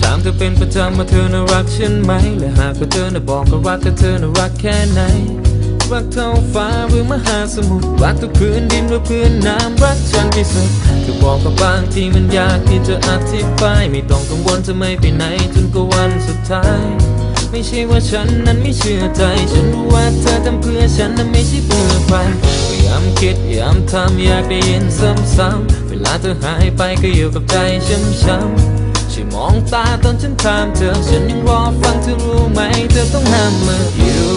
ถามถ้าเป็นประจำว่าเธอน่ารักฉันไหม และหากว่าเธอน่ะบอกก็รักก็เธอน่ารักแค่ไหน รักเท่าฟ้าหรือมหาสมุทร รักทุกพื้นดินหรือพื้นน้ำ รักฉันที่สุดเธอบอกว่าบางทีมันยากที่จะอธิบาย ไม่ต้องกังวลจะไม่ไปไหนจนกว่าวันสุดท้าย ไม่ใช่ว่าฉันนั้นไม่เชื่อใจ ฉันรู้ว่าเธอทำเพื่อฉันนั้นไม่ใช่เพื่อใครพยายามคิดพยายามทำอยากได้ยินซ้ำๆเวลาเธอหายไปก็อยู่กับใจช้ำๆ ช่วยมองตาตอนฉันถามเธอ ฉันยังรอฟังเธอรู้ไหม เธอต้องห้ามมืออยู่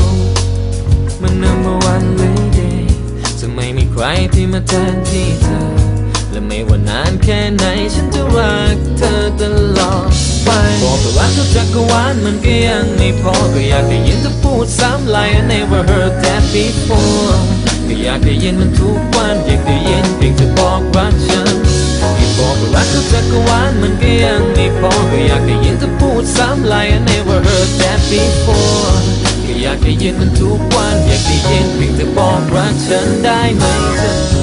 มัน number one lady จะไม่มีใครที่มาแทนที่เธอ และไม่ว่านานแค่ไหน ฉันจะรักเธอตลอดไปบอกแต่ว่าทุกจักรวาลมันก็ยังไม่พอ ก็อยากได้ยินเธอพูดซ้ำ like I never heard that before ก็อยากได้ยินมันทุกวัน รักทุกจักรวาลมันก็ยังไม่พอก็อยากได้ยินเธอพูดซ้ำ like I never heard that before ก็อยากได้ยินมันทุกวัน อยากได้ยินเพียงเธอบอกรักฉันได้ไหมเธอ